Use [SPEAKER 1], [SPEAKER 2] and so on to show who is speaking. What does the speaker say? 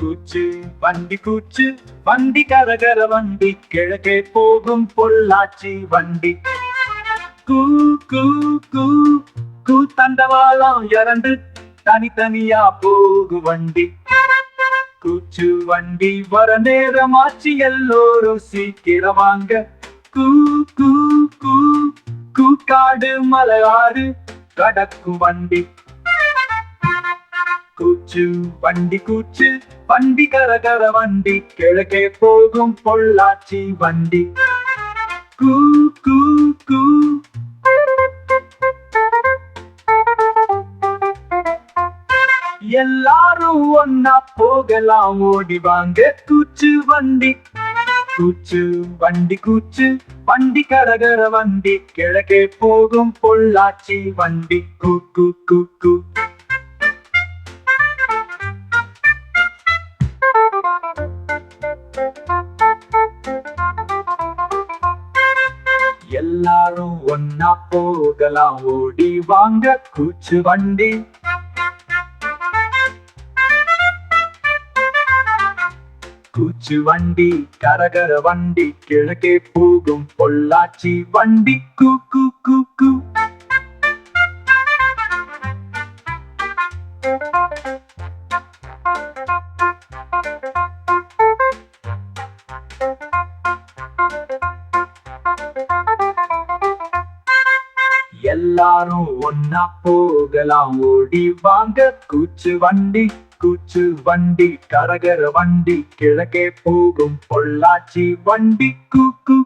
[SPEAKER 1] கூச்சு வண்டி கூச்சு வண்டி கரகர வண்டி கிழக்கே போகும் பொள்ளாச்சி வண்டி. கூ கூ கூ கூ தண்டவாளம் இறந்து தனித்தனியா போகு வண்டி. கூச்சு வண்டி வர நேரமாச்சு எல்லோரும் சீக்கிரம் வாங்க. கூ கூ கூ கூக்காடு மலையாறு கடக்கும் வண்டி. கூச்சு வண்டி கூச்சு வண்டி கரகர வண்டி கிழக்கே போகும் பொள்ளாச்சி வண்டி. கூ கூ கூ. எல்லாரும் ஒன்னா போகலாம் ஓடி வாங்க கூச்சு வண்டி. கூச்சு வண்டி கூச்சு வண்டி கரகர வண்டி கிழக்கே போகும் பொள்ளாச்சி வண்டி. கூ கூ கூ கூ. எல்லாரும் ஒன்னா போகலாம். ஓடி வாங்க கூச்சு வண்டி. கூச்சு வண்டி கரகர வண்டி கிழக்கே போகும் பொள்ளாச்சி வண்டி. கூ கூ கூ கூ. எல்லாரும் ஒன்னா போகலாம். ஓடி வாங்க. கூச்சு வண்டி கூச்சு வண்டி கரகர வண்டி கிழக்கே போகும் பொள்ளாச்சி வண்டி. கூக்கு